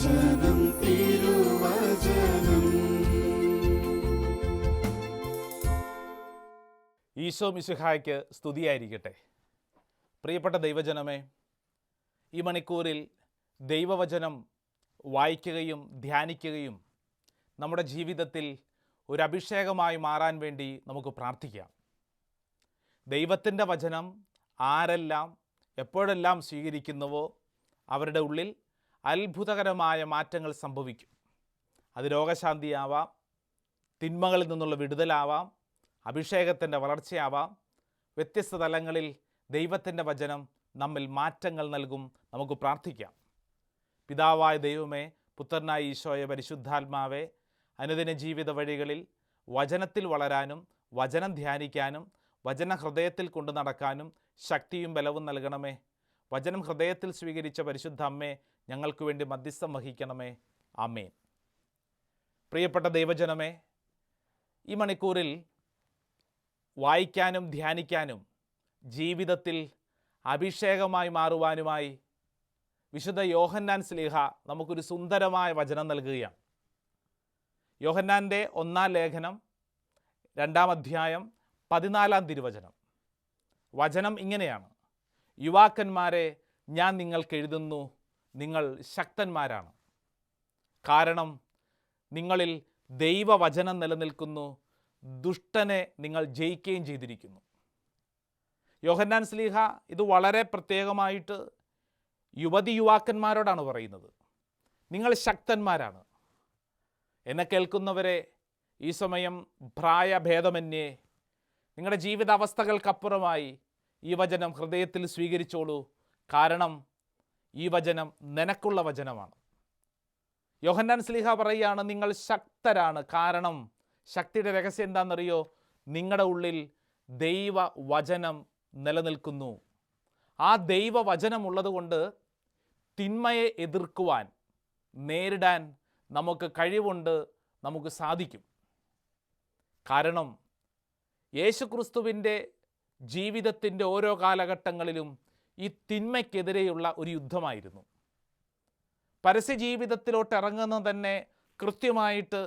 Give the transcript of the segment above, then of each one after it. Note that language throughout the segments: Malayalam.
വചനം തിരുവചനം. ഈശോ മിശിഹായ്ക്ക് സ്തുതിയായിരിക്കട്ടെ. പ്രിയപ്പെട്ട ദൈവജനമേ ഈ മണിക്കൂറിൽ ദൈവവചനം വായിക്കുകയും ധ്യാനിക്കുകയും നമ്മുടെ ജീവിതത്തിൽ ഒരു അഭിഷേകമായി മാറാൻ വേണ്ടി നമുക്ക് പ്രാർത്ഥിക്കാം. ദൈവത്തിന്റെ വചനം ആരെല്ലാം എപ്പോഴെല്ലാം സ്വീകരിക്കുന്നുവോ അവരുടെ ഉള്ളിൽ അത്ഭുതകരമായ മാറ്റങ്ങൾ സംഭവിക്കും. അത് രോഗശാന്തിയാവാം തിന്മകളിൽ നിന്നുള്ള വിടുതലാവാം അഭിഷേകത്തിന്റെ വളർച്ചയാവാം. വ്യത്യസ്ത തലങ്ങളിൽ ദൈവത്തിന്റെ വചനം നമ്മിൽ മാറ്റങ്ങൾ നൽകും നമുക്ക് പ്രാർത്ഥിക്കാം. പിതാവായ ദൈവമേ പുത്രനായ ഈശോയെ പരിശുദ്ധാത്മാവെ അനുദിന ജീവിത വഴികളിൽ വചനത്തിൽ വളരാനും വചനം ധ്യാനിക്കാനും വചന ഹൃദയത്തിൽ കൊണ്ടു നടക്കാനും ശക്തിയും ബലവും നൽകണമേ. വചനം ഹൃദയത്തിൽ സ്വീകരിച്ച പരിശുദ്ധ അമ്മേ ഞങ്ങൾക്ക് വേണ്ടി മധ്യസ്ഥം വഹിക്കണമേ. ആമേൻ. പ്രിയപ്പെട്ട ദൈവജനമേ ഈ മണിക്കൂറിൽ വായിക്കാനും ധ്യാനിക്കാനും ജീവിതത്തിൽ അഭിഷേകമായി മാറുവാനുമായി വിശുദ്ധ യോഹന്നാൻ സ്ലീഹ നമുക്കൊരു സുന്ദരമായ വചനം നൽകുകയാണ്. യോഹന്നാന്റെ ഒന്നാം ലേഖനം രണ്ടാം അധ്യായം പതിനാലാം തിരുവചനം. വചനം ഇങ്ങനെയാണ്. യുവാക്കന്മാരെ ഞാൻ നിങ്ങൾക്ക് എഴുതുന്നു നിങ്ങൾ ശക്തന്മാരാണ്. കാരണം നിങ്ങളിൽ ദൈവവചനം നിലനിൽക്കുന്നു ദുഷ്ടനെ നിങ്ങൾ ജയിക്കുകയും ചെയ്തിരിക്കുന്നു. യോഹന്നാൻ സ്ലീഹ ഇത് വളരെ പ്രത്യേകമായിട്ട് യുവതി യുവാക്കന്മാരോടാണ് പറയുന്നത്. നിങ്ങൾ ശക്തന്മാരാണ്. എന്നെ കേൾക്കുന്നവരെ ഈ സമയം പ്രായഭേദമന്യേ നിങ്ങളുടെ ജീവിതാവസ്ഥകൾക്കപ്പുറമായി ഈ വചനം ഹൃദയത്തിൽ സ്വീകരിച്ചോളൂ. കാരണം ഈ വചനം നിനക്കുള്ള വചനമാണ്. യോഹന്നാൻ സ്ലീഹ പറയുകയാണ് നിങ്ങൾ ശക്തരാണ്. കാരണം ശക്തിയുടെ രഹസ്യം എന്താണെന്നറിയോ? നിങ്ങളുടെ ഉള്ളിൽ ദൈവ വചനം നിലനിൽക്കുന്നു. ആ ദൈവ വചനം ഉള്ളതുകൊണ്ട് തിന്മയെ എതിർക്കുവാൻ നേരിടാൻ നമുക്ക് കഴിവുണ്ട് നമുക്ക് സാധിക്കും. കാരണം യേശുക്രിസ്തുവിന്റെ ജീവിതത്തിന്റെ ഓരോ കാലഘട്ടങ്ങളിലും ഈ തിന്മയ്ക്കെതിരെയുള്ള ഒരു യുദ്ധമായിരുന്നു. പരസ്യ ജീവിതത്തിലോട്ട് ഇറങ്ങുന്നത് തന്നെ കൃത്യമായിട്ട്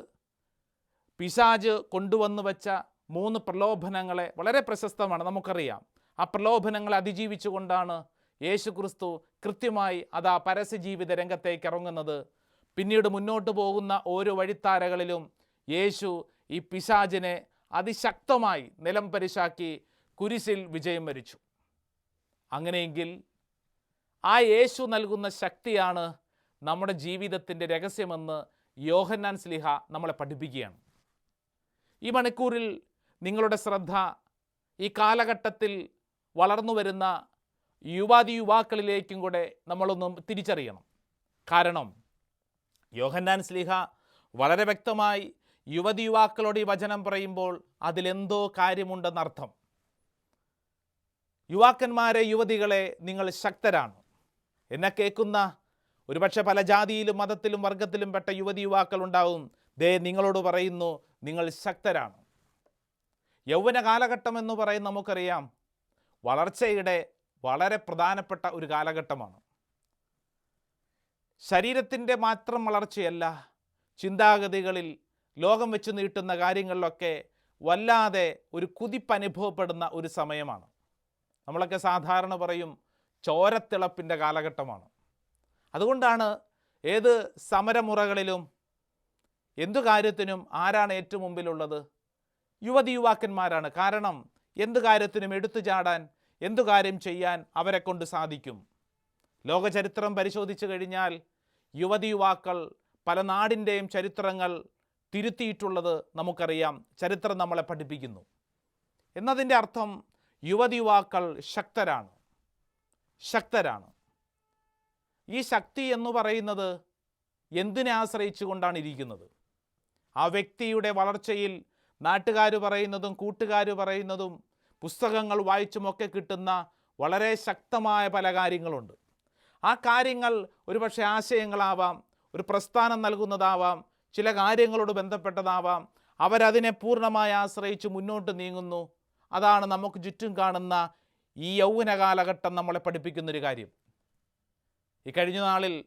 പിശാജ് കൊണ്ടുവന്നു വെച്ച മൂന്ന് പ്രലോഭനങ്ങളെ വളരെ പ്രശസ്തമാണ് നമുക്കറിയാം. ആ പ്രലോഭനങ്ങളെ അതിജീവിച്ചുകൊണ്ടാണ് യേശു ക്രിസ്തു കൃത്യമായി അത് ആ പരസ്യ ജീവിത രംഗത്തേക്ക് ഇറങ്ങുന്നത് പിന്നീട് മുന്നോട്ട് പോകുന്ന ഓരോ വഴിത്താരകളിലും യേശു ഈ പിശാജിനെ അതിശക്തമായി നിലം പരിശാക്കി കുരിശിൽ വിജയം വരിച്ചു. അങ്ങനെയെങ്കിൽ ആ യേശു നൽകുന്ന ശക്തിയാണ് നമ്മുടെ ജീവിതത്തിന്റെ രഹസ്യമെന്ന് യോഹന്നാൻ സ്ലിഹ നമ്മളെ പഠിപ്പിക്കുകയാണ്. ഈ മണിക്കൂറിൽ നിങ്ങളുടെ ശ്രദ്ധ ഈ കാലഘട്ടത്തിൽ വളർന്നു വരുന്ന യുവാതി യുവാക്കളിലേക്കും കൂടെ നമ്മളൊന്ന് തിരിച്ചറിയണം. കാരണം യോഹന്നാൻ സ്ലിഹ വളരെ വ്യക്തമായി യുവതി യുവാക്കളോട് ഈ വചനം പറയുമ്പോൾ അതിലെന്തോ കാര്യമുണ്ടെന്നർത്ഥം. യുവാക്കന്മാരെ യുവതികളെ നിങ്ങൾ ശക്തരാണ്. എന്നെ കേൾക്കുന്ന ഒരുപക്ഷെ പല ജാതിയിലും മതത്തിലും വർഗത്തിലും പെട്ട യുവതി യുവാക്കൾ ഉണ്ടാവും. ദേ നിങ്ങളോട് പറയുന്നു നിങ്ങൾ ശക്തരാണ്. യൗവന കാലഘട്ടം എന്ന് പറയുന്ന നമുക്കറിയാം. വളർച്ചയുടെ വളരെ പ്രധാനപ്പെട്ട ഒരു കാലഘട്ടമാണ്. ശരീരത്തിന്റെ മാത്രം വളർച്ചയല്ല ചിന്താഗതികളിൽ ലോകം വെച്ച് നീട്ടുന്ന കാര്യങ്ങളിലൊക്കെ വല്ലാതെ ഒരു കുതിപ്പ് അനുഭവപ്പെടുന്ന ഒരു സമയമാണ്. നമ്മളൊക്കെ സാധാരണ പറയും ചോരത്തിളപ്പിന്റെ കാലഘട്ടമാണ്. അതുകൊണ്ടാണ് ഏത് സമരമുറകളിലും എന്തു കാര്യത്തിനും ആരാണ് ഏറ്റവും മുമ്പിലുള്ളത്? യുവതി യുവാക്കന്മാരാണ്. കാരണം എന്തു കാര്യത്തിനും എടുത്തു ചാടാൻ എന്തു കാര്യം ചെയ്യാൻ അവരെ കൊണ്ട് സാധിക്കും. ലോകചരിത്രം പരിശോധിച്ചു കഴിഞ്ഞാൽ യുവതി യുവാക്കൾ പല നാടിന്റെയും ചരിത്രങ്ങൾ തിരുത്തിയിട്ടുള്ളത് നമുക്കറിയാം. ചരിത്രം നമ്മളെ പഠിപ്പിക്കുന്നു. എന്നതിന്റെ അർത്ഥം യുവതി യുവാക്കൾ ശക്തരാണ്. ശക്തരാണ്. ഈ ശക്തി എന്ന് പറയുന്നത് എന്തിനെ ആശ്രയിച്ചു കൊണ്ടാണ് ഇരിക്കുന്നത്? ആ വ്യക്തിയുടെ വളർച്ചയിൽ നാട്ടുകാർ പറയുന്നതും കൂട്ടുകാർ പറയുന്നതും പുസ്തകങ്ങൾ വായിച്ചുമൊക്കെ കിട്ടുന്ന വളരെ ശക്തമായ പല കാര്യങ്ങളുണ്ട്. ആ കാര്യങ്ങൾ ഒരുപക്ഷെ ആശയങ്ങളാവാം ഒരു പ്രസ്ഥാനം നൽകുന്നതാവാം ചില കാര്യങ്ങളോട് ബന്ധപ്പെട്ടതാവാം അവരതിനെ പൂർണമായി ആശ്രയിച്ച് മുന്നോട്ട് നീങ്ങുന്നു അതാണ് നമുക്ക് ചുറ്റും കാണുന്ന ഈ യൗവന കാലഘട്ടം നമ്മളെ പഠിപ്പിക്കുന്നൊരു കാര്യം. ഈ കഴിഞ്ഞ നാളിൽ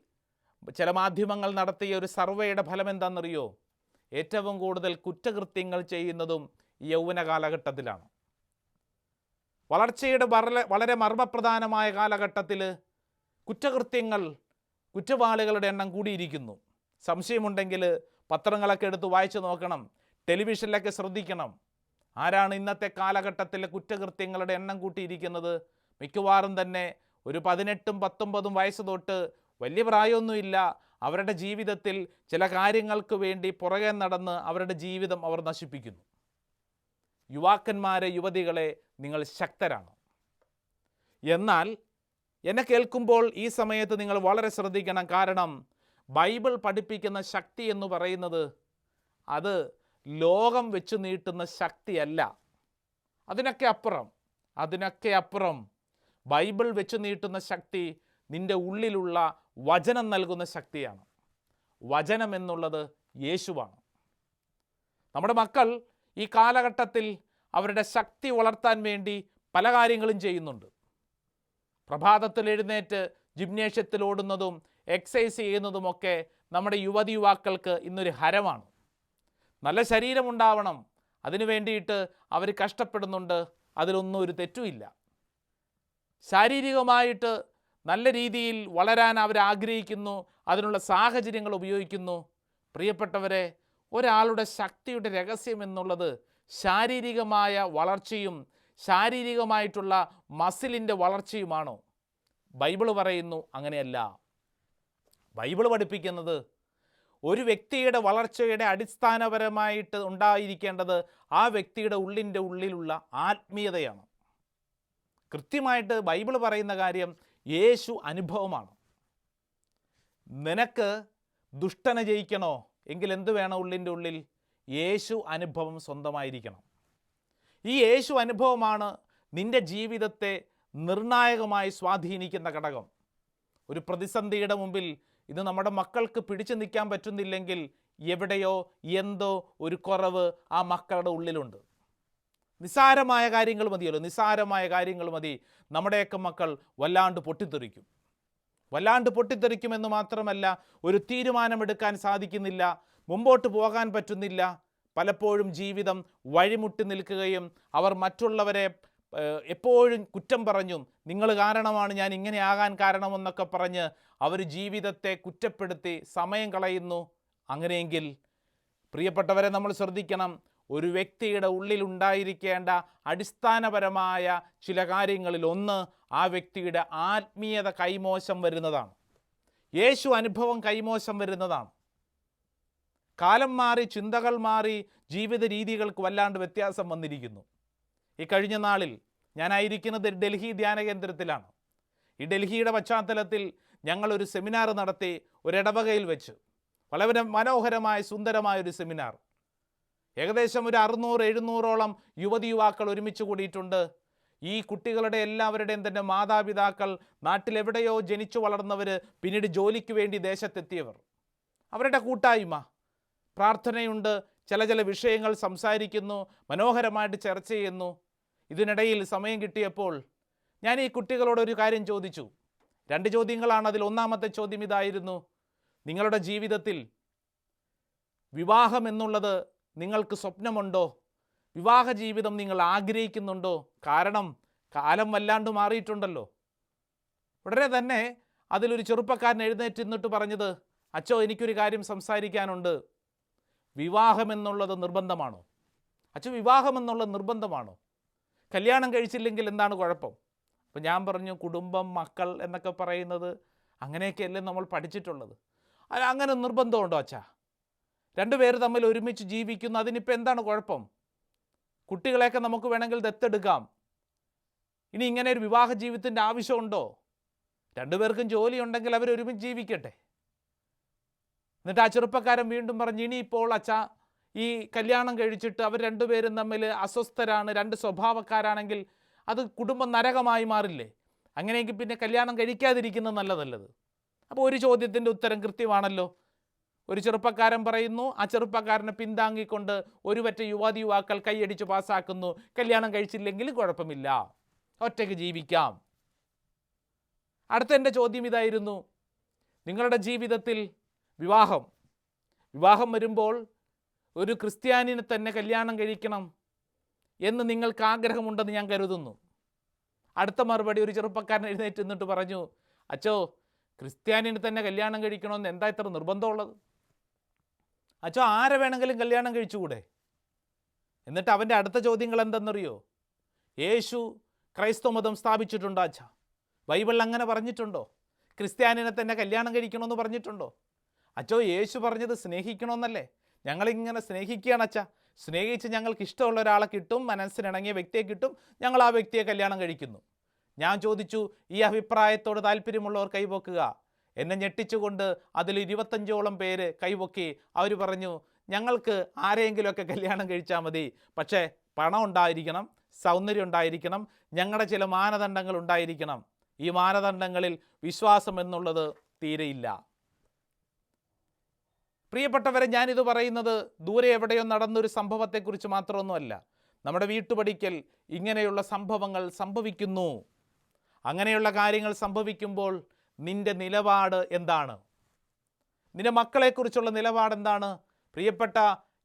ചില മാധ്യമങ്ങൾ നടത്തിയ ഒരു സർവേയുടെ ഫലം എന്താണെന്നറിയോ? ഏറ്റവും കൂടുതൽ കുറ്റകൃത്യങ്ങൾ ചെയ്യുന്നതും യൗവന കാലഘട്ടത്തിലാണ്. വളർച്ചയുടെ വളരെ വളരെ മർമ്മപ്രധാനമായ കാലഘട്ടത്തിൽ കുറ്റകൃത്യങ്ങൾ കുറ്റവാളികളുടെ എണ്ണം കൂടിയിരിക്കുന്നു. സംശയമുണ്ടെങ്കിൽ പത്രങ്ങളൊക്കെ എടുത്ത് വായിച്ചു നോക്കണം ടെലിവിഷനിലൊക്കെ ശ്രദ്ധിക്കണം. ആരാണ് ഇന്നത്തെ കാലഘട്ടത്തിലെ കുറ്റകൃത്യങ്ങളുടെ എണ്ണം കൂട്ടിയിരിക്കുന്നത്? മിക്കവാറും തന്നെ ഒരു പതിനെട്ടും പത്തൊമ്പതും വയസ്സ് തൊട്ട് വലിയ പ്രായമൊന്നുമില്ല. അവരുടെ ജീവിതത്തിൽ ചില കാര്യങ്ങൾക്ക് വേണ്ടി പുറകെ നടന്ന് അവരുടെ ജീവിതം അവർ നശിപ്പിക്കുന്നു. യുവാക്കന്മാരെ യുവതികളെ നിങ്ങൾ ശക്തരാണ്. എന്നാൽ എന്നെ കേൾക്കുമ്പോൾ ഈ സമയത്ത് നിങ്ങൾ വളരെ ശ്രദ്ധിക്കണം. കാരണം ബൈബിൾ പഠിപ്പിക്കുന്ന ശക്തി എന്ന് പറയുന്നത് അത് ലോകം വെച്ച് നീട്ടുന്ന ശക്തിയല്ല. അതിനൊക്കെ അപ്പുറം അതിനൊക്കെ അപ്പുറം. ബൈബിൾ വെച്ച് നീട്ടുന്ന ശക്തി നിന്റെ ഉള്ളിലുള്ള വചനം നൽകുന്ന ശക്തിയാണ്. വചനം എന്നുള്ളത് യേശുവാണ്. നമ്മുടെ മക്കൾ ഈ കാലഘട്ടത്തിൽ അവരുടെ ശക്തി വളർത്താൻ വേണ്ടി പല കാര്യങ്ങളും ചെയ്യുന്നുണ്ട്. പ്രഭാതത്തിൽ എഴുന്നേറ്റ് ജിംനേഷ്യത്തിൽ ഓടുന്നതും എക്സസൈസ് ചെയ്യുന്നതുമൊക്കെ നമ്മുടെ യുവതി യുവാക്കൾക്ക് ഇന്നൊരു ഹരമാണ്. നല്ല ശരീരമുണ്ടാവണം. അതിനു വേണ്ടിയിട്ട് അവർ കഷ്ടപ്പെടുന്നുണ്ട്. അതിലൊന്നും ഒരു തെറ്റുമില്ല. ശാരീരികമായിട്ട് നല്ല രീതിയിൽ വളരാൻ അവർ ആഗ്രഹിക്കുന്നു. അതിനുള്ള സാഹചര്യങ്ങൾ ഉപയോഗിക്കുന്നു. പ്രിയപ്പെട്ടവരെ ഒരാളുടെ ശക്തിയുടെ രഹസ്യം എന്നുള്ളത് ശാരീരികമായ വളർച്ചയും ശാരീരികമായിട്ടുള്ള മസിലിന്റെ വളർച്ചയുമാണോ? ബൈബിൾ പറയുന്നു അങ്ങനെയല്ല. ബൈബിൾ പഠിപ്പിക്കുന്നത് ഒരു വ്യക്തിയുടെ വളർച്ചയുടെ അടിസ്ഥാനപരമായിട്ട് ഉണ്ടായിരിക്കേണ്ടത് ആ വ്യക്തിയുടെ ഉള്ളിന്റെ ഉള്ളിലുള്ള ആത്മീയതയാണ്. കൃത്യമായിട്ട് ബൈബിൾ പറയുന്ന കാര്യം യേശു അനുഭവമാണ്. നിനക്ക് ദുഷ്ടനെ ജയിക്കണോ? എങ്കിൽ എന്ത് വേണം ഉള്ളിന്റെ ഉള്ളിൽ? യേശു അനുഭവം സ്വന്തമായിരിക്കണം. ഈ യേശു അനുഭവമാണ് നിന്റെ ജീവിതത്തെ നിർണായകമായി സ്വാധീനിക്കുന്ന ഘടകം. ഒരു പ്രതിസന്ധിയുടെ മുമ്പിൽ ഇത് നമ്മുടെ മക്കൾക്ക് പിടിച്ചു നിൽക്കാൻ പറ്റുന്നില്ലെങ്കിൽ എവിടെയോ എന്തോ ഒരു കുറവ് ആ മക്കളുടെ ഉള്ളിലുണ്ട്. നിസ്സാരമായ കാര്യങ്ങൾ മതിയല്ലോ. നിസ്സാരമായ കാര്യങ്ങൾ മതി. നമ്മുടെയൊക്കെ മക്കൾ വല്ലാണ്ട് പൊട്ടിത്തെറിക്കും. വല്ലാണ്ട് പൊട്ടിത്തെറിക്കുമെന്ന് മാത്രമല്ല ഒരു തീരുമാനമെടുക്കാൻ സാധിക്കുന്നില്ല മുമ്പോട്ട് പോകാൻ പറ്റുന്നില്ല. പലപ്പോഴും ജീവിതം വഴിമുട്ടി നിൽക്കുകയും അവർ മറ്റുള്ളവരെ എപ്പോഴും കുറ്റം പറഞ്ഞും നിങ്ങൾ കാരണമാണ് ഞാൻ ഇങ്ങനെ ആകാൻ കാരണമെന്നൊക്കെ പറഞ്ഞ് അവർ ജീവിതത്തെ കുറ്റപ്പെടുത്തി സമയം കളയുന്നു. അങ്ങനെയെങ്കിൽ പ്രിയപ്പെട്ടവരെ നമ്മൾ ശ്രദ്ധിക്കണം ഒരു വ്യക്തിയുടെ ഉള്ളിലുണ്ടായിരിക്കേണ്ട അടിസ്ഥാനപരമായ ചില കാര്യങ്ങളിൽ ഒന്ന് ആ വ്യക്തിയുടെ ആത്മീയത കൈമോശം വരുന്നതാണ്. യേശു അനുഭവം കൈമോശം വരുന്നതാണ്. കാലം മാറി ചിന്തകൾ മാറി ജീവിത രീതികൾക്ക് വല്ലാണ്ട് വ്യത്യാസം വന്നിരിക്കുന്നു. ഈ കഴിഞ്ഞ നാളിൽ ഞാനായിരിക്കുന്നത് ഡൽഹി ധ്യാന കേന്ദ്രത്തിലാണ്. ഈ ഡൽഹിയുടെ പശ്ചാത്തലത്തിൽ ഞങ്ങളൊരു സെമിനാർ നടത്തി ഒരിടവകയിൽ വെച്ച്. വളരെ മനോഹരമായ സുന്ദരമായ ഒരു സെമിനാർ. ഏകദേശം ഒരു അറുന്നൂറ് എഴുന്നൂറോളം യുവതി യുവാക്കൾ ഒരുമിച്ച് കൂടിയിട്ടുണ്ട്. ഈ കുട്ടികളുടെ എല്ലാവരുടെയും തന്നെ മാതാപിതാക്കൾ നാട്ടിലെവിടെയോ ജനിച്ചു വളർന്നവർ പിന്നീട് ജോലിക്ക് വേണ്ടി ദേശത്തെത്തിയവർ. അവരുടെ കൂട്ടായ്മ. പ്രാർത്ഥനയുണ്ട് ചില ചില വിഷയങ്ങൾ സംസാരിക്കുന്നു മനോഹരമായിട്ട് ചർച്ച ചെയ്യുന്നു. ഇതിനിടയിൽ സമയം കിട്ടിയപ്പോൾ ഞാൻ ഈ കുട്ടികളോട് ഒരു കാര്യം ചോദിച്ചു. രണ്ട് ചോദ്യങ്ങളാണ് അതിൽ ഒന്നാമത്തെ ചോദ്യം ഇതായിരുന്നു. നിങ്ങളുടെ ജീവിതത്തിൽ വിവാഹം എന്നുള്ളത് നിങ്ങൾക്ക് സ്വപ്നമുണ്ടോ? വിവാഹ ജീവിതം നിങ്ങൾ ആഗ്രഹിക്കുന്നുണ്ടോ? കാരണം കാലം വല്ലാണ്ട് മാറിയിട്ടുണ്ടല്ലോ. ഉടനെ തന്നെ അതിലൊരു ചെറുപ്പക്കാരൻ എഴുന്നേറ്റ് നിന്നിട്ട് പറഞ്ഞത് അച്ചോ എനിക്കൊരു കാര്യം സംസാരിക്കാനുണ്ട്. വിവാഹം എന്നുള്ളത് നിർബന്ധമാണോ? അച്ഛൻ വിവാഹം എന്നുള്ളത് നിർബന്ധമാണോ? കല്യാണം കഴിച്ചില്ലെങ്കിൽ എന്താണ് കുഴപ്പം? അപ്പം ഞാൻ പറഞ്ഞു കുടുംബം മക്കൾ എന്നൊക്കെ പറയുന്നത് അങ്ങനെയൊക്കെയല്ലേ നമ്മൾ പഠിച്ചിട്ടുള്ളത്. അങ്ങനെ നിർബന്ധമുണ്ടോ അച്ഛാ? രണ്ടുപേര് തമ്മിൽ ഒരുമിച്ച് ജീവിക്കുന്നു അതിനിപ്പോൾ എന്താണ് കുഴപ്പം? കുട്ടികളെയൊക്കെ നമുക്ക് വേണമെങ്കിൽ ദത്തെടുക്കാം. ഇനി ഇങ്ങനെ ഒരു വിവാഹ ജീവിതത്തിന്റെ ആവശ്യമുണ്ടോ? രണ്ടുപേർക്കും ജോലി ഉണ്ടെങ്കിൽ അവർ ഒരുമിച്ച് ജീവിക്കട്ടെ. എന്നിട്ട് ആ ചെറുപ്പക്കാരൻ വീണ്ടും പറഞ്ഞു ഇനിയിപ്പോൾ അച്ഛാ ഈ കല്യാണം കഴിച്ചിട്ട് അവർ രണ്ടുപേരും തമ്മിൽ അസ്വസ്ഥരാണ് രണ്ട് സ്വഭാവക്കാരാണെങ്കിൽ അത് കുടുംബം നരകമായി മാറില്ലേ? അങ്ങനെയെങ്കിൽ പിന്നെ കല്യാണം കഴിക്കാതിരിക്കുന്നത് നല്ലതല്ലത്. അപ്പോൾ ഒരു ചോദ്യത്തിന്റെ ഉത്തരം കൃത്യമാണല്ലോ. ഒരു ചെറുപ്പക്കാരൻ പറയുന്നു ആ ചെറുപ്പക്കാരനെ പിന്താങ്ങിക്കൊണ്ട് ഒരു പറ്റ യുവാതി യുവാക്കൾ കൈയടിച്ച് പാസ്സാക്കുന്നു. കല്യാണം കഴിച്ചില്ലെങ്കിൽ കുഴപ്പമില്ല. ഒറ്റയ്ക്ക് ജീവിക്കാം. അടുത്ത എന്റെ ചോദ്യം ഇതായിരുന്നു. നിങ്ങളുടെ ജീവിതത്തിൽ വിവാഹം വിവാഹം വരുമ്പോൾ ഒരു ക്രിസ്ത്യാനിനെ തന്നെ കല്യാണം കഴിക്കണം എന്ന് നിങ്ങൾക്ക് ആഗ്രഹമുണ്ടെന്ന് ഞാൻ കരുതുന്നു. അടുത്ത മറുപടി ഒരു ചെറുപ്പക്കാരൻ എഴുന്നേറ്റ് നിന്നിട്ട് പറഞ്ഞു അച്ചോ ക്രിസ്ത്യാനിനെ തന്നെ കല്യാണം കഴിക്കണമെന്ന് എന്താ ഇത്ര നിർബന്ധമുള്ളത്? അച്ചോ ആരെ വേണമെങ്കിലും കല്യാണം കഴിച്ചുകൂടെ? എന്നിട്ട് അവന്റെ അടുത്ത ചോദ്യങ്ങൾ എന്തെന്നറിയോ? യേശു ക്രൈസ്തവ മതം സ്ഥാപിച്ചിട്ടുണ്ടോ അച്ഛ? ബൈബിളിൽ അങ്ങനെ പറഞ്ഞിട്ടുണ്ടോ? ക്രിസ്ത്യാനിനെ തന്നെ കല്യാണം കഴിക്കണമെന്ന് പറഞ്ഞിട്ടുണ്ടോ? അച്ചോ യേശു പറഞ്ഞത് സ്നേഹിക്കണമെന്നല്ലേ? ഞങ്ങളിങ്ങനെ സ്നേഹിക്കുകയാണ് അച്ഛ. സ്നേഹിച്ച് ഞങ്ങൾക്ക് ഇഷ്ടമുള്ള ഒരാളെ കിട്ടും മനസ്സിനിണങ്ങിയ വ്യക്തിയെ കിട്ടും ഞങ്ങൾ ആ വ്യക്തിയെ കല്യാണം കഴിക്കുന്നു. ഞാൻ ചോദിച്ചു ഈ അഭിപ്രായത്തോട് താല്പര്യമുള്ളവർ കൈവക്കുക? എന്നെ ഞെട്ടിച്ചുകൊണ്ട് അതിൽ ഇരുപത്തഞ്ചോളം പേര് കൈവക്കി അവർ പറഞ്ഞു ഞങ്ങൾക്ക് ആരെയെങ്കിലുമൊക്കെ കല്യാണം കഴിച്ചാൽ മതി. പക്ഷേ പണം ഉണ്ടായിരിക്കണം സൗന്ദര്യം ഉണ്ടായിരിക്കണം ഞങ്ങളുടെ ചില മാനദണ്ഡങ്ങൾ ഉണ്ടായിരിക്കണം. ഈ മാനദണ്ഡങ്ങളിൽ വിശ്വാസം എന്നുള്ളത് തീരെയില്ല. പ്രിയപ്പെട്ടവരെ ഞാനിത് പറയുന്നത് ദൂരെ എവിടെയോ നടന്നൊരു സംഭവത്തെക്കുറിച്ച് മാത്രമൊന്നുമല്ല. നമ്മുടെ വീട്ടുപടിക്കൽ ഇങ്ങനെയുള്ള സംഭവങ്ങൾ സംഭവിക്കുന്നു. അങ്ങനെയുള്ള കാര്യങ്ങൾ സംഭവിക്കുമ്പോൾ നിന്റെ നിലപാട് എന്താണ്? നിന്റെ മക്കളെക്കുറിച്ചുള്ള നിലപാട് എന്താണ്? പ്രിയപ്പെട്ട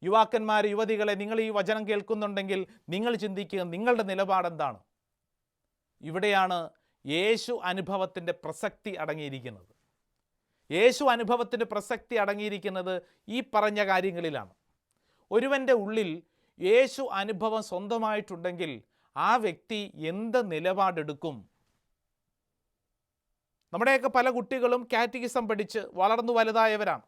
യുവാക്കന്മാർ യുവതികളെ നിങ്ങൾ ഈ വചനം കേൾക്കുന്നുണ്ടെങ്കിൽ നിങ്ങൾ ചിന്തിക്കുക നിങ്ങളുടെ നിലപാടെന്താണ് ഇവിടെയാണ് യേശു അനുഭവത്തിന്റെ പ്രസക്തി അടങ്ങിയിരിക്കുന്നത്. യേശു അനുഭവത്തിന്റെ പ്രസക്തി അടങ്ങിയിരിക്കുന്നത് ഈ പറഞ്ഞ കാര്യങ്ങളിലാണ്. ഒരുവന്റെ ഉള്ളിൽ യേശു അനുഭവം സ്വന്തമായിട്ടുണ്ടെങ്കിൽ ആ വ്യക്തി എന്ത് നിലപാടെടുക്കും? നമ്മുടെയൊക്കെ പല കുട്ടികളും കാറ്റഗിസം പഠിച്ച് വളർന്നു വലുതായവരാണ്.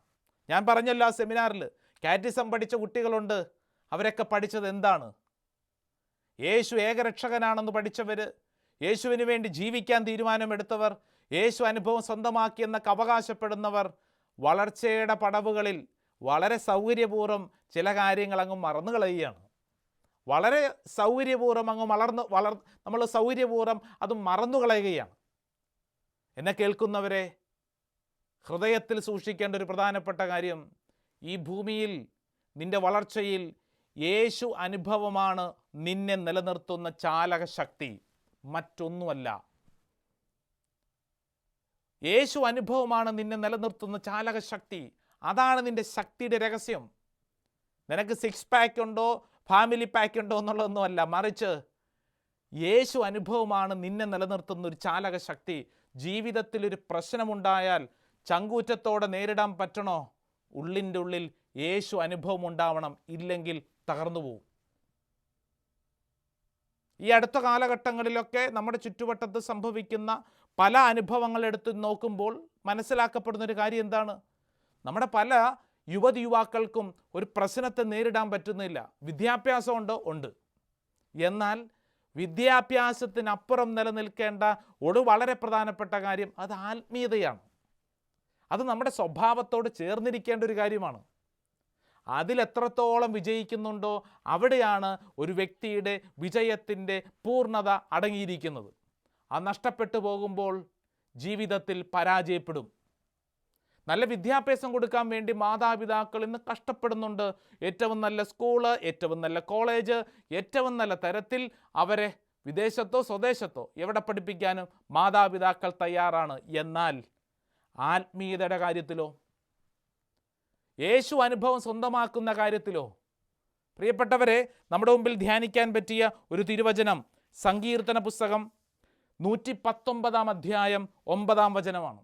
ഞാൻ പറഞ്ഞല്ലോ ആ സെമിനാറിൽ കാറ്റിസം പഠിച്ച കുട്ടികളുണ്ട്. അവരൊക്കെ പഠിച്ചത് എന്താണ്? യേശു ഏകരക്ഷകനാണെന്ന് പഠിച്ചവർ യേശുവിന് വേണ്ടി ജീവിക്കാൻ തീരുമാനമെടുത്തവർ യേശു അനുഭവം സ്വന്തമാക്കിയെന്നൊക്കെ അവകാശപ്പെടുന്നവർ വളർച്ചയുടെ പടവുകളിൽ വളരെ സൗകര്യപൂർവം ചില കാര്യങ്ങൾ അങ്ങ് മറന്നു കളയുകയാണ്. വളരെ സൗകര്യപൂർവം അങ്ങ് വളർന്ന് വളർ നമ്മൾ സൗകര്യപൂർവം അത് മറന്നു കളയുകയാണ്. എന്നെ കേൾക്കുന്നവരെ ഹൃദയത്തിൽ സൂക്ഷിക്കേണ്ട ഒരു പ്രധാനപ്പെട്ട കാര്യം ഈ ഭൂമിയിൽ നിന്റെ വളർച്ചയിൽ യേശു അനുഭവമാണ് നിന്നെ നിലനിർത്തുന്ന ചാലക ശക്തി മറ്റൊന്നുമല്ല. യേശു അനുഭവമാണ് നിന്നെ നിലനിർത്തുന്ന ചാലക ശക്തി അതാണ് നിന്റെ ശക്തിയുടെ രഹസ്യം. നിനക്ക് സിക്സ് പാക്ക് ഉണ്ടോ? ഫാമിലി പാക്ക് ഉണ്ടോ എന്നുള്ളതൊന്നുമല്ല. മറിച്ച് യേശു അനുഭവമാണ് നിന്നെ നിലനിർത്തുന്ന ഒരു ചാലക ശക്തി ജീവിതത്തിൽ ഒരു പ്രശ്നമുണ്ടായാൽ ചങ്കൂറ്റത്തോടെ നേരിടാൻ പറ്റണോ? ഉള്ളിന്റെ ഉള്ളിൽ യേശു അനുഭവം ഉണ്ടാവണം. ഇല്ലെങ്കിൽ തകർന്നു പോകും ഈ അടുത്ത കാലഘട്ടങ്ങളിലൊക്കെ നമ്മുടെ ചുറ്റുവട്ടത്ത് സംഭവിക്കുന്ന പല അനുഭവങ്ങൾ എടുത്ത് നോക്കുമ്പോൾ മനസ്സിലാക്കപ്പെടുന്ന ഒരു കാര്യം എന്താണ്? നമ്മുടെ പല യുവതി യുവാക്കൾക്കും ഒരു പ്രശ്നത്തെ നേരിടാൻ പറ്റുന്നില്ല. വിദ്യാഭ്യാസമുണ്ട് ഉണ്ട് എന്നാൽ വിദ്യാഭ്യാസത്തിനപ്പുറം നിലനിൽക്കേണ്ട ഒരു വളരെ പ്രധാനപ്പെട്ട കാര്യം അത് ആത്മീയതയാണ്. അത് നമ്മുടെ സ്വഭാവത്തോട് ചേർന്നിരിക്കേണ്ട ഒരു കാര്യമാണ്. അതിലെത്രത്തോളം വിജയിക്കുന്നുണ്ടോ അവിടെയാണ് ഒരു വ്യക്തിയുടെ വിജയത്തിന്റെ പൂർണത അടങ്ങിയിരിക്കുന്നത്. ആ നഷ്ടപ്പെട്ടു പോകുമ്പോൾ ജീവിതത്തിൽ പരാജയപ്പെടും. നല്ല വിദ്യാഭ്യാസം കൊടുക്കാൻ വേണ്ടി മാതാപിതാക്കൾ ഇന്ന് കഷ്ടപ്പെടുന്നുണ്ട്. ഏറ്റവും നല്ല സ്കൂൾ ഏറ്റവും നല്ല കോളേജ് ഏറ്റവും നല്ല തരത്തിൽ അവരെ വിദേശത്തോ സ്വദേശത്തോ എവിടെ പഠിപ്പിക്കാനും മാതാപിതാക്കൾ തയ്യാറാണ്. എന്നാൽ ആത്മീയതയുടെ കാര്യത്തിലോ യേശു അനുഭവം സ്വന്തമാക്കുന്ന കാര്യത്തിലോ പ്രിയപ്പെട്ടവരെ നമ്മുടെ മുമ്പിൽ ധ്യാനിക്കാൻ പറ്റിയ ഒരു തിരുവചനം സങ്കീർത്തന പുസ്തകം നൂറ്റി പത്തൊമ്പതാം അധ്യായം ഒമ്പതാം വചനമാണ്.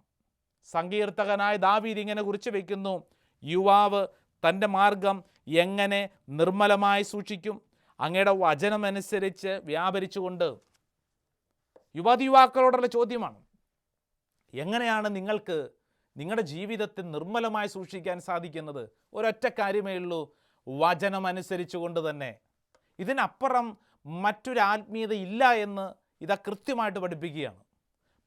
സങ്കീർത്തകനായ ദാവീദ് ഇങ്ങനെ കുറിച്ച് വയ്ക്കുന്നു യുവാവ് തന്റെ മാർഗം എങ്ങനെ നിർമ്മലമായി സൂക്ഷിക്കും? അങ്ങയുടെ വചനമനുസരിച്ച് വ്യാപരിച്ചുകൊണ്ട്. യുവതി യുവാക്കളോടുള്ള ചോദ്യമാണ്. എങ്ങനെയാണ് നിങ്ങൾക്ക് നിങ്ങളുടെ ജീവിതത്തെ നിർമ്മലമായി സൂക്ഷിക്കാൻ സാധിക്കുന്നത്? ഒരൊറ്റ കാര്യമേ ഉള്ളൂ വചനം അനുസരിച്ചുകൊണ്ട് തന്നെ. ഇതിനപ്പുറം മറ്റൊരു ആത്മീയത ഇല്ല എന്ന് ഇതാ കൃത്യമായിട്ട് പഠിപ്പിക്കുകയാണ്.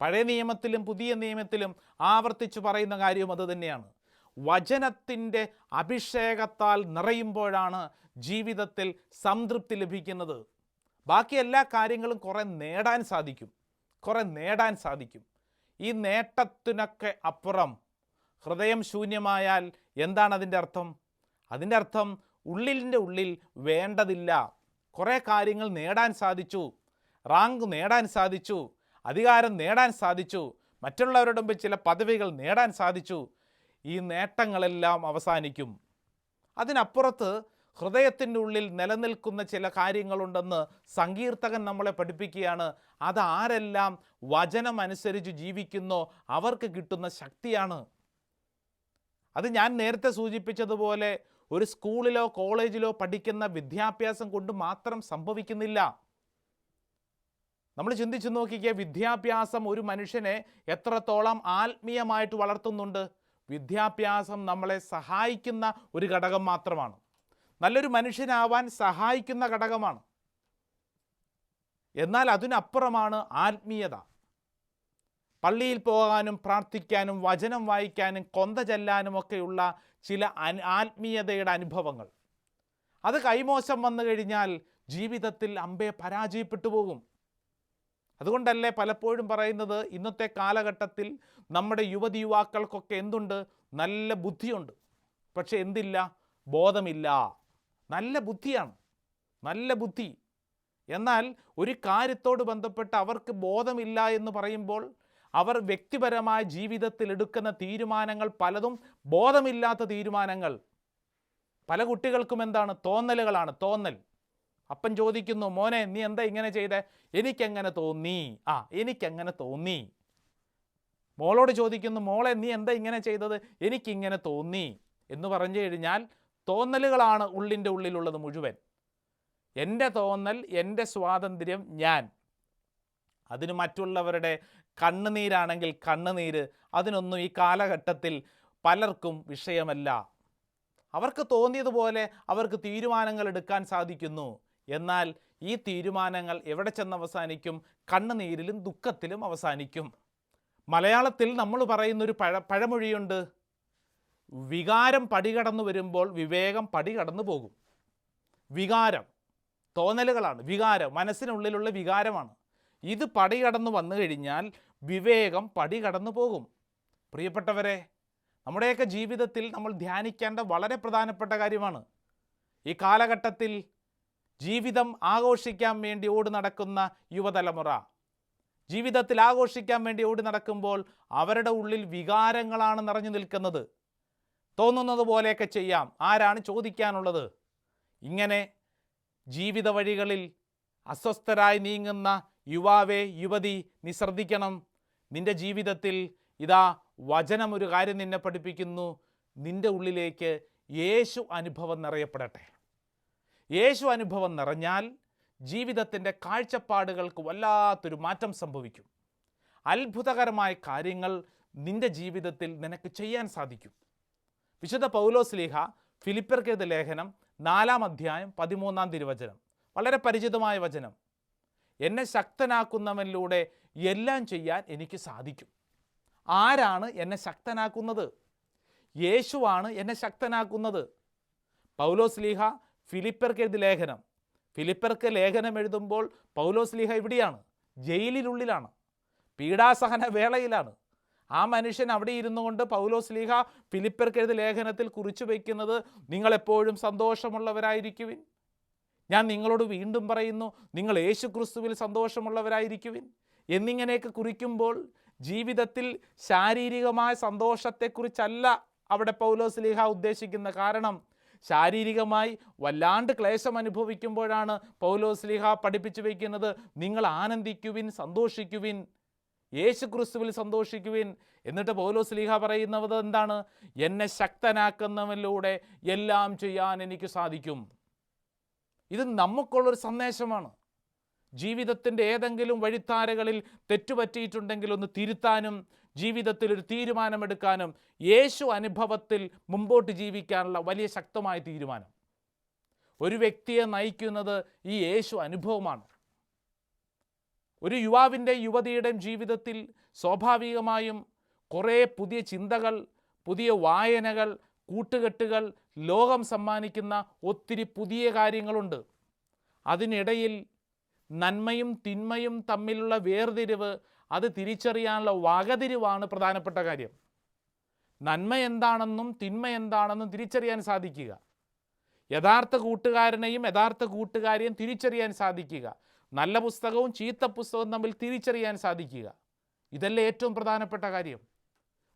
പഴയ നിയമത്തിലും പുതിയ നിയമത്തിലും ആവർത്തിച്ചു പറയുന്ന കാര്യവും അത് തന്നെയാണ്. വചനത്തിന്റെ അഭിഷേകത്താൽ നിറയുമ്പോഴാണ് ജീവിതത്തിൽ സംതൃപ്തി ലഭിക്കുന്നത്. ബാക്കി എല്ലാ കാര്യങ്ങളും കുറേ നേടാൻ സാധിക്കും. കുറേ നേടാൻ സാധിക്കും. ഈ നേട്ടത്തിനൊക്കെ അപ്പുറം ഹൃദയം ശൂന്യമായാൽ എന്താണ് അതിന്റെ അർത്ഥം? അതിന്റെ അർത്ഥം ഉള്ളിലിന്റെ ഉള്ളിൽ വേണ്ടതില്ല. കുറേ കാര്യങ്ങൾ നേടാൻ സാധിച്ചു. റാങ്ക് നേടാൻ സാധിച്ചു അധികാരം നേടാൻ സാധിച്ചു മറ്റുള്ളവരുടെ മുമ്പിൽ ചില പദവികൾ നേടാൻ സാധിച്ചു. ഈ നേട്ടങ്ങളെല്ലാം അവസാനിക്കും. അതിനപ്പുറത്ത് ഹൃദയത്തിന്റെ ഉള്ളിൽ നിലനിൽക്കുന്ന ചില കാര്യങ്ങളുണ്ടെന്ന് സങ്കീർത്തകൻ നമ്മളെ പഠിപ്പിക്കുകയാണ്. അത് ആരെല്ലാം വചനം അനുസരിച്ച് ജീവിക്കുന്നോ അവർക്ക് കിട്ടുന്ന ശക്തിയാണ്. അത് ഞാൻ നേരത്തെ സൂചിപ്പിച്ചതുപോലെ ഒരു സ്കൂളിലോ കോളേജിലോ പഠിക്കുന്ന വിദ്യാഭ്യാസം കൊണ്ട് മാത്രം സംഭവിക്കുന്നില്ല. നമ്മൾ ചിന്തിച്ചു നോക്കിക്കുക വിദ്യാഭ്യാസം ഒരു മനുഷ്യനെ എത്രത്തോളം ആത്മീയമായിട്ട് വളർത്തുന്നുണ്ട്. വിദ്യാഭ്യാസം നമ്മളെ സഹായിക്കുന്ന ഒരു ഘടകം മാത്രമാണ്. നല്ലൊരു മനുഷ്യനാവാൻ സഹായിക്കുന്ന ഘടകമാണ്. എന്നാൽ അതിനപ്പുറമാണ് ആത്മീയത. പള്ളിയിൽ പോകാനും പ്രാർത്ഥിക്കാനും വചനം വായിക്കാനും കൊന്ത ചെല്ലാനും ഒക്കെയുള്ള ചില ആത്മീയതയുടെ അനുഭവങ്ങൾ. അത് കൈമോശം വന്നു കഴിഞ്ഞാൽ ജീവിതത്തിൽ അമ്പേ പരാജയപ്പെട്ടു പോകും. അതുകൊണ്ടല്ലേ പലപ്പോഴും പറയുന്നത് ഇന്നത്തെ കാലഘട്ടത്തിൽ നമ്മുടെ യുവതി യുവാക്കൾക്കൊക്കെ എന്തുണ്ട്? നല്ല ബുദ്ധിയുണ്ട്. പക്ഷെ എന്തില്ല? ബോധമില്ല. നല്ല ബുദ്ധിയാണ്. നല്ല ബുദ്ധി. എന്നാൽ ഒരു കാര്യത്തോട് ബന്ധപ്പെട്ട് അവർക്ക് ബോധമില്ല എന്ന് പറയുമ്പോൾ അവർ വ്യക്തിപരമായ ജീവിതത്തിൽ എടുക്കുന്ന തീരുമാനങ്ങൾ പലതും ബോധമില്ലാത്ത തീരുമാനങ്ങൾ. പല കുട്ടികൾക്കും എന്താണ്? തോന്നലുകളാണ്. തോന്നൽ. അപ്പൻ ചോദിക്കുന്നു മോനെ നീ എന്താ ഇങ്ങനെ ചെയ്തേ? എനിക്കെങ്ങനെ തോന്നി? ആ എനിക്കെങ്ങനെ തോന്നി? മോളോട് ചോദിക്കുന്നു മോളെ നീ എന്താ ഇങ്ങനെ ചെയ്തത്? എനിക്കിങ്ങനെ തോന്നി. എന്ന് പറഞ്ഞു കഴിഞ്ഞാൽ തോന്നലുകളാണ് ഉള്ളിന്റെ ഉള്ളിലുള്ളത് മുഴുവൻ. എന്റെ തോന്നൽ എന്റെ സ്വാതന്ത്ര്യം ഞാൻ. അതിന് മറ്റുള്ളവരുടെ കണ്ണുനീരാണെങ്കിൽ കണ്ണുനീര് അതിനൊന്നും ഈ കാലഘട്ടത്തിൽ പലർക്കും വിഷയമല്ല. അവർക്ക് തോന്നിയതുപോലെ അവർക്ക് തീരുമാനങ്ങൾ എടുക്കാൻ സാധിക്കുന്നു. എന്നാൽ ഈ തീരുമാനങ്ങൾ എവിടെ ചെന്ന് അവസാനിക്കും കണ്ണുനീരിലും ദുഃഖത്തിലും അവസാനിക്കും. മലയാളത്തിൽ നമ്മൾ പറയുന്നൊരു പഴ പഴമൊഴിയുണ്ട്. വികാരം പടികടന്നു വരുമ്പോൾ വിവേകം പടികടന്നു പോകും. വികാരം തോന്നലുകളാണ്. വികാരം മനസ്സിനുള്ളിലുള്ള വികാരമാണ്. ഇത് പടികടന്നു വന്നു കഴിഞ്ഞാൽ വിവേകം പടികടന്നു പോകും. പ്രിയപ്പെട്ടവരെ നമ്മുടെയൊക്കെ ജീവിതത്തിൽ നമ്മൾ ധ്യാനിക്കേണ്ട വളരെ പ്രധാനപ്പെട്ട കാര്യമാണ്. ഈ കാലഘട്ടത്തിൽ ജീവിതം ആഘോഷിക്കാൻ വേണ്ടി ഓടി നടക്കുന്ന യുവതലമുറ. ജീവിതത്തിൽ ആഘോഷിക്കാൻ വേണ്ടി ഓടി നടക്കുമ്പോൾ അവരുടെ ഉള്ളിൽ വികാരങ്ങളാണ് നിറഞ്ഞു നിൽക്കുന്നത്. തോന്നുന്നത് പോലെയൊക്കെ ചെയ്യാം. ആരാണ് ചോദിക്കാനുള്ളത്? ഇങ്ങനെ ജീവിത വഴികളിൽ അസ്വസ്ഥരായി നീങ്ങുന്ന യുവാവേ യുവതി നീ ശ്രദ്ധിക്കണം. ജീവിതത്തിൽ ഇതാ വചനം ഒരു കാര്യം നിന്നെ പഠിപ്പിക്കുന്നു. നിന്റെ ഉള്ളിലേക്ക് യേശു അനുഭവം നിറയപ്പെടട്ടെ. യേശു അനുഭവം നിറഞ്ഞാൽ ജീവിതത്തിന്റെ കാഴ്ചപ്പാടുകൾക്ക് വല്ലാത്തൊരു മാറ്റം സംഭവിക്കും. അത്ഭുതകരമായ കാര്യങ്ങൾ നിന്റെ ജീവിതത്തിൽ നിനക്ക് ചെയ്യാൻ സാധിക്കും. വിശുദ്ധ പൗലോസ് ലീഹ ഫിലിപ്പർക്കെഴുത ലേഖനം നാലാം അധ്യായം പതിമൂന്നാം തിരുവചനം. വളരെ പരിചിതമായ വചനം. എന്നെ ശക്തനാക്കുന്നവനിലൂടെ എല്ലാം ചെയ്യാൻ എനിക്ക് സാധിക്കും. ആരാണ് എന്നെ ശക്തനാക്കുന്നത്? യേശുവാണ് എന്നെ ശക്തനാക്കുന്നത്. പൗലോസ് ലീഹ ഫിലിപ്പർക്ക് എഴുതി ലേഖനം? ഫിലിപ്പർക്ക് ലേഖനം എഴുതുമ്പോൾ പൗലോസ് ലീഹ ഇവിടെയാണ് ജയിലിനുള്ളിലാണ് പീഡാസഹന വേളയിലാണ്. ആ മനുഷ്യൻ അവിടെ ഇരുന്നു കൊണ്ട് പൗലോസ് ലീഹ ഫിലിപ്പർക്ക് എഴുതി ലേഖനത്തിൽ കുറിച്ചു വയ്ക്കുന്നത് നിങ്ങളെപ്പോഴും സന്തോഷമുള്ളവരായിരിക്കുവിൻ. ഞാൻ നിങ്ങളോട് വീണ്ടും പറയുന്നു നിങ്ങൾ യേശു ക്രിസ്തുവിൽ സന്തോഷമുള്ളവരായിരിക്കുവിൻ. എന്നിങ്ങനെയൊക്കെ കുറിക്കുമ്പോൾ ജീവിതത്തിൽ ശാരീരികമായ സന്തോഷത്തെക്കുറിച്ചല്ല അവിടെ പൗലോസ് ലീഹ ഉദ്ദേശിക്കുന്ന കാരണം. ശാരീരികമായി വല്ലാണ്ട് ക്ലേശം അനുഭവിക്കുമ്പോഴാണ് പൗലോസ് സ്ലിഹ പഠിപ്പിച്ചു വയ്ക്കുന്നത് നിങ്ങൾ ആനന്ദിക്കുവിൻ സന്തോഷിക്കുവിൻ യേശു ക്രിസ്തുവിൽ സന്തോഷിക്കുവിൻ. എന്നിട്ട് പൗലോസ് സ്ലിഹ പറയുന്നത് എന്താണ്? എന്നെ ശക്തനാക്കുന്നവനിലൂടെ എല്ലാം ചെയ്യാൻ എനിക്ക് സാധിക്കും. ഇത് നമുക്കുള്ളൊരു സന്ദേശമാണ്. ജീവിതത്തിന്റെ ഏതെങ്കിലും വഴിത്താരകളിൽ തെറ്റുപറ്റിയിട്ടുണ്ടെങ്കിൽ ഒന്ന് തിരുത്താനും ജീവിതത്തിൽ ഒരു തീരുമാനമെടുക്കാനും യേശു അനുഭവത്തിൽ മുമ്പോട്ട് ജീവിക്കാനുള്ള വലിയ ശക്തമായ തീരുമാനം. ഒരു വ്യക്തിയെ നയിക്കുന്നത് ഈ യേശു അനുഭവമാണ്. ഒരു യുവാവിന്റെ യുവതിയുടെയും ജീവിതത്തിൽ സ്വാഭാവികമായും കുറേ പുതിയ ചിന്തകൾ പുതിയ വായനകൾ കൂട്ടുകെട്ടുകൾ ലോകം സമ്മാനിക്കുന്ന ഒത്തിരി പുതിയ കാര്യങ്ങളുണ്ട്. അതിനിടയിൽ നന്മയും തിന്മയും തമ്മിലുള്ള വേർതിരിവ് അത് തിരിച്ചറിയാനുള്ള വകതിരിവാണ് പ്രധാനപ്പെട്ട കാര്യം. നന്മ എന്താണെന്നും തിന്മ എന്താണെന്നും തിരിച്ചറിയാൻ സാധിക്കുക. യഥാർത്ഥ കൂട്ടുകാരനെയും യഥാർത്ഥ കൂട്ടുകാരെയും തിരിച്ചറിയാൻ സാധിക്കുക. നല്ല പുസ്തകവും ചീത്ത പുസ്തകവും തമ്മിൽ തിരിച്ചറിയാൻ സാധിക്കുക. ഇതല്ലേ ഏറ്റവും പ്രധാനപ്പെട്ട കാര്യം.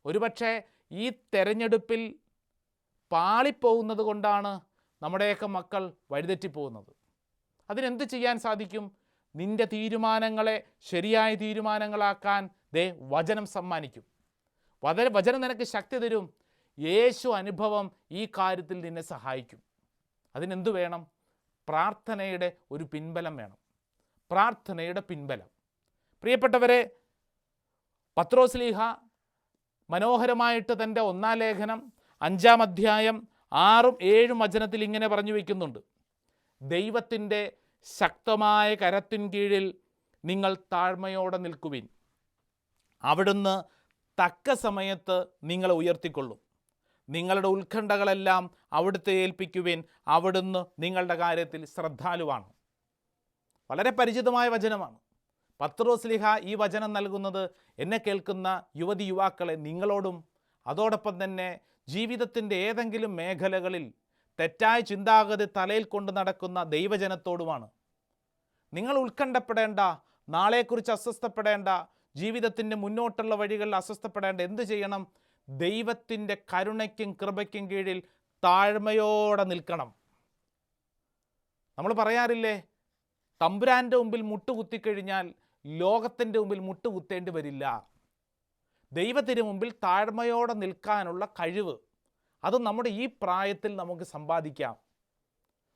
ഒരുപക്ഷെ ഈ തെരഞ്ഞെടുപ്പിൽ പാളിപ്പോകുന്നത് കൊണ്ടാണ് നമ്മുടെയൊക്കെ മക്കൾ വഴിതെറ്റിപ്പോകുന്നത്. അതിനെന്ത് ചെയ്യാൻ സാധിക്കും? നിന്റെ തീരുമാനങ്ങളെ ശരിയായ തീരുമാനങ്ങളാക്കാൻ ദേ വചനം സമ്മാനിക്കും. വചന വചനം നിനക്ക് ശക്തി തരും. യേശു അനുഭവം ഈ കാര്യത്തിൽ നിന്നെ സഹായിക്കും. അതിനെന്തു വേണം? പ്രാർത്ഥനയുടെ ഒരു പിൻബലം വേണം. പ്രാർത്ഥനയുടെ പിൻബലം. പ്രിയപ്പെട്ടവരെ പത്രോസ്ലീഹ മനോഹരമായിട്ട് തന്റെ ഒന്നാം ലേഖനം അഞ്ചാം അധ്യായം ആറും ഏഴും വചനത്തിൽ ഇങ്ങനെ പറഞ്ഞു വയ്ക്കുന്നുണ്ട്. ദൈവത്തിന്റെ ശക്തമായ കരത്തിൻ കീഴിൽ നിങ്ങൾ താഴ്മയോടെ നിൽക്കുവിൻ. അവിടുന്ന് തക്ക സമയത്ത് നിങ്ങളെ ഉയർത്തിക്കൊള്ളും. നിങ്ങളുടെ ഉത്കണ്ഠകളെല്ലാം അവിടുത്തെ ഏൽപ്പിക്കുവിൻ. അവിടുന്ന് നിങ്ങളുടെ കാര്യത്തിൽ ശ്രദ്ധാലുവാണ്. വളരെ പരിചിതമായ വചനമാണ്. പത്രോസ്ലിഹ ഈ വചനം നൽകുന്നത് എന്നെ കേൾക്കുന്ന യുവതി യുവാക്കളെ നിങ്ങളോടും അതോടൊപ്പം തന്നെ ജീവിതത്തിന്റെ ഏതെങ്കിലും മേഖലകളിൽ തെറ്റായ ചിന്താഗതി തലയിൽ കൊണ്ട് നടക്കുന്ന ദൈവജനത്തോടുമാണ്. നിങ്ങൾ ഉത്കണ്ഠപ്പെടേണ്ട നാളെക്കുറിച്ച് അസ്വസ്ഥപ്പെടേണ്ട ജീവിതത്തിന്റെ മുന്നോട്ടുള്ള വഴികളിൽ അസ്വസ്ഥപ്പെടേണ്ട എന്ത് ചെയ്യണം? ദൈവത്തിന്റെ കരുണയ്ക്കും കൃപയ്ക്കും കീഴിൽ താഴ്മയോടെ നിൽക്കണം. നമ്മൾ പറയാറില്ലേ തമ്പുരാന്റെ മുമ്പിൽ മുട്ടുകുത്തിക്കഴിഞ്ഞാൽ ലോകത്തിന്റെ മുമ്പിൽ മുട്ടുകുത്തേണ്ടി വരില്ല. ദൈവത്തിന് മുമ്പിൽ താഴ്മയോടെ നിൽക്കാനുള്ള കഴിവ് അത് നമ്മുടെ ഈ പ്രായത്തിൽ നമുക്ക് സമ്പാദിക്കാം.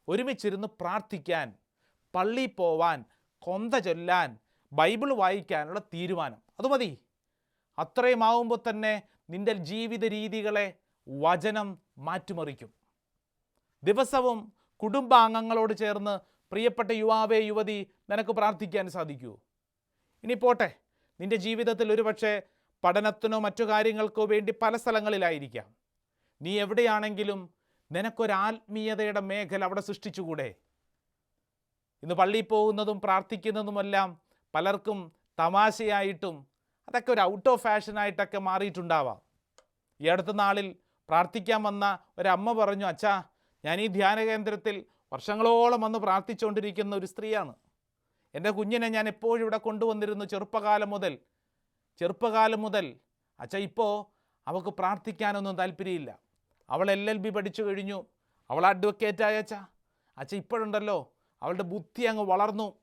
ഒരുമിച്ചിരുന്ന് പ്രാർത്ഥിക്കാൻ പള്ളി പോവാൻ കൊന്ത ചൊല്ലാൻ ബൈബിൾ വായിക്കാനുള്ള തീരുമാനം. അത് മതി. അത്രയും ആവുമ്പോൾ തന്നെ നിന്റെ ജീവിത രീതികളെ വചനം മാറ്റിമറിക്കും. ദിവസവും കുടുംബാംഗങ്ങളോട് ചേർന്ന് പ്രിയപ്പെട്ട യുവാവേ യുവതി നിനക്ക് പ്രാർത്ഥിക്കാൻ സാധിക്കൂ. ഇനി പോട്ടെ. നിന്റെ ജീവിതത്തിൽ ഒരുപക്ഷെ പഠനത്തിനോ മറ്റു കാര്യങ്ങൾക്കോ വേണ്ടി പല സ്ഥലങ്ങളിലായിരിക്കാം. നീ എവിടെയാണെങ്കിലും നിനക്കൊരാത്മീയതയുടെ മേഖല അവിടെ സൃഷ്ടിച്ചുകൂടെ? ഇന്ന് പള്ളിയിൽ പോകുന്നതും പ്രാർത്ഥിക്കുന്നതുമെല്ലാം പലർക്കും തമാശയായിട്ടും അതൊക്കെ ഒരു ഔട്ട് ഓഫ് ഫാഷനായിട്ടൊക്കെ മാറിയിട്ടുണ്ടാവാം. ഈ അടുത്ത നാളിൽ പ്രാർത്ഥിക്കാൻ വന്ന ഒരമ്മ പറഞ്ഞു അച്ഛാ ഞാൻ ഈ ധ്യാന കേന്ദ്രത്തിൽ വർഷങ്ങളോളം വന്ന് പ്രാർത്ഥിച്ചുകൊണ്ടിരിക്കുന്ന ഒരു സ്ത്രീയാണ്. എന്റെ കുഞ്ഞിനെ ഞാൻ എപ്പോഴും ഇവിടെ കൊണ്ടുവന്നിരുന്നു ചെറുപ്പകാലം മുതൽ. ചെറുപ്പകാലം മുതൽ അച്ഛ ഇപ്പോൾ അവൾക്ക് പ്രാർത്ഥിക്കാനൊന്നും താല്പര്യമില്ല. അവൾ എൽ എൽ ബി പഠിച്ചു കഴിഞ്ഞു. അവൾ അഡ്വക്കേറ്റായ അച്ഛ. അച്ഛ ഇപ്പോഴുണ്ടല്ലോ അവളുടെ ബുദ്ധി അങ്ങ് വളർന്നു.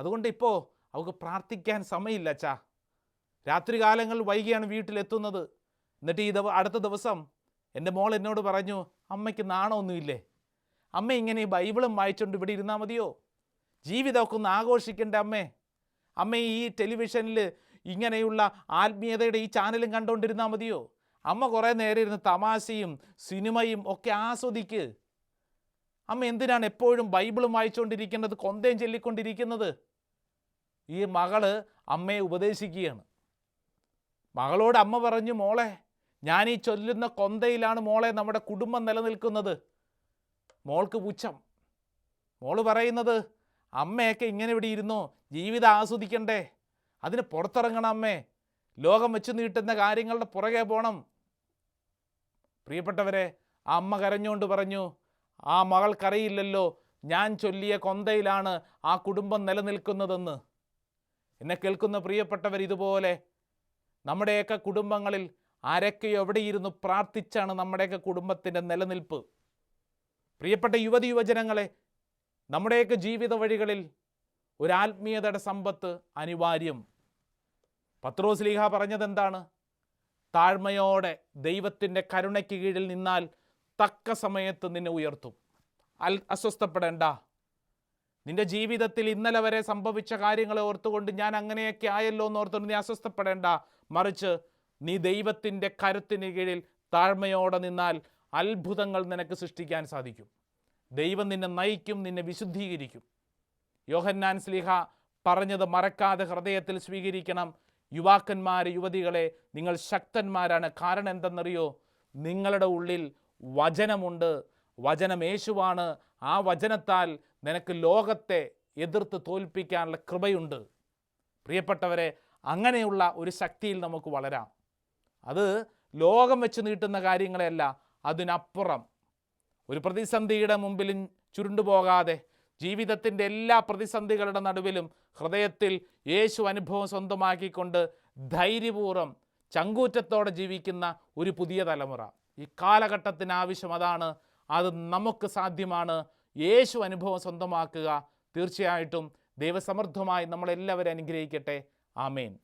അതുകൊണ്ട് ഇപ്പോൾ അവൾക്ക് പ്രാർത്ഥിക്കാൻ സമയമില്ല അച്ഛാ. രാത്രി കാലങ്ങൾ വൈകിയാണ് വീട്ടിലെത്തുന്നത്. എന്നിട്ട് ഈ അടുത്ത ദിവസം എന്റെ മോൾ എന്നോട് പറഞ്ഞു അമ്മയ്ക്ക് നാണമൊന്നുമില്ലേ? അമ്മ ഇങ്ങനെ ഈ ബൈബിളും വായിച്ചുകൊണ്ട് ഇവിടെ ഇരുന്നാൽ മതിയോ? ജീവിതമൊക്കെ ഒന്ന് ആഘോഷിക്കേണ്ട അമ്മേ? അമ്മ ഈ ടെലിവിഷനിൽ ഇങ്ങനെയുള്ള ആത്മീയതയുടെ ഈ ചാനലും കണ്ടുകൊണ്ടിരുന്നാൽ മതിയോ? അമ്മ കുറേ നേരം ഇരുന്ന് തമാശയും സിനിമയും ഒക്കെ ആസ്വദിക്ക്. അമ്മ എന്തിനാണ് എപ്പോഴും ബൈബിളും വായിച്ചുകൊണ്ടിരിക്കുന്നത് കൊന്തയും ചൊല്ലിക്കൊണ്ടിരിക്കുന്നത്? ഈ മകൾ അമ്മയെ ഉപദേശിക്കുകയാണ്. മകളോട് അമ്മ പറഞ്ഞു മോളെ ഞാൻ ഈ ചൊല്ലുന്ന കൊന്തയിലാണ് മോളെ നമ്മുടെ കുടുംബം നിലനിൽക്കുന്നത്. മോൾക്ക് പുച്ഛം. മോൾ പറയുന്നത് അമ്മയൊക്കെ ഇങ്ങനെ ഇവിടെ ഇരുന്നോ? ജീവിതം ആസ്വദിക്കണ്ടേ? അതിന് പുറത്തിറങ്ങണം അമ്മേ. ലോകം വെച്ച് നീട്ടുന്ന കാര്യങ്ങളുടെ പുറകെ പോകണം പ്രിയപ്പെട്ടവരെ ആ അമ്മ കരഞ്ഞുകൊണ്ട് പറഞ്ഞു ആ മകൾക്കറിയില്ലല്ലോ ഞാൻ ചൊല്ലിയ കൊന്തയിലാണ് ആ കുടുംബം നിലനിൽക്കുന്നതെന്ന്. എന്നെ കേൾക്കുന്ന പ്രിയപ്പെട്ടവർ ഇതുപോലെ നമ്മുടെയൊക്കെ കുടുംബങ്ങളിൽ ആരൊക്കെയോ എവിടെയിരുന്നു പ്രാർത്ഥിച്ചാണ് നമ്മുടെയൊക്കെ കുടുംബത്തിന്റെ നിലനിൽപ്പ്? പ്രിയപ്പെട്ട യുവതി യുവജനങ്ങളെ നമ്മുടെയൊക്കെ ജീവിത വഴികളിൽ ഒരു ആത്മീയതയുടെ സമ്പത്ത് അനിവാര്യം. പത്രോസ് ലീഹ പറഞ്ഞതെന്താണ്? താഴ്മയോടെ ദൈവത്തിന്റെ കരുണയ്ക്ക് കീഴിൽ നിന്നാൽ തക്ക സമയത്ത് നിന്നെ ഉയർത്തും. അൽ അസ്വസ്ഥപ്പെടേണ്ട. നിന്റെ ജീവിതത്തിൽ ഇന്നലെ വരെ സംഭവിച്ച കാര്യങ്ങളെ ഓർത്തുകൊണ്ട് ഞാൻ അങ്ങനെയൊക്കെ ആയല്ലോ എന്ന് ഓർത്തുകൊണ്ട് നീ അസ്വസ്ഥപ്പെടേണ്ട. മറിച്ച് നീ ദൈവത്തിന്റെ കരുത്തിന് കീഴിൽ താഴ്മയോടെ നിന്നാൽ അത്ഭുതങ്ങൾ നിനക്ക് സൃഷ്ടിക്കാൻ സാധിക്കും. ദൈവം നിന്നെ നയിക്കും നിന്നെ വിശുദ്ധീകരിക്കും. യോഹന്നാൻ സ്ലിഹ പറഞ്ഞത് മറക്കാതെ ഹൃദയത്തിൽ സ്വീകരിക്കണം. യുവാക്കന്മാരെ യുവതികളെ നിങ്ങൾ ശക്തന്മാരാണ്. കാരണം എന്തെന്നറിയോ? നിങ്ങളുടെ ഉള്ളിൽ വചനമുണ്ട്. വചനമേശുവാണ് ആ വചനത്താൽ നിനക്ക് ലോകത്തെ എതിർത്ത് തോൽപ്പിക്കാനുള്ള കൃപയുണ്ട്. പ്രിയപ്പെട്ടവരെ അങ്ങനെയുള്ള ഒരു ശക്തിയിൽ നമുക്ക് വളരാം. അത് ലോകം വെച്ച് നീട്ടുന്ന കാര്യങ്ങളെയല്ല അതിനപ്പുറം. ഒരു പ്രതിസന്ധിയുടെ മുമ്പിലും ചുരുണ്ടുപോകാതെ ജീവിതത്തിന്റെ എല്ലാ പ്രതിസന്ധികളുടെ നടുവിലും ഹൃദയത്തിൽ യേശു അനുഭവം സ്വന്തമാക്കിക്കൊണ്ട് ധൈര്യപൂർവം ചങ്കൂറ്റത്തോടെ ജീവിക്കുന്ന ഒരു പുതിയ തലമുറ. ഈ കാലഘട്ടത്തിന് ആവശ്യം അതാണ്. അത് നമുക്ക് സാധ്യമാണ്. യേശു അനുഭവം സ്വന്തമാക്കുക. തീർച്ചയായിട്ടും ദൈവസമൃദ്ധമായി നമ്മളെല്ലാവരും അനുഗ്രഹിക്കട്ടെ. ആമേൻ.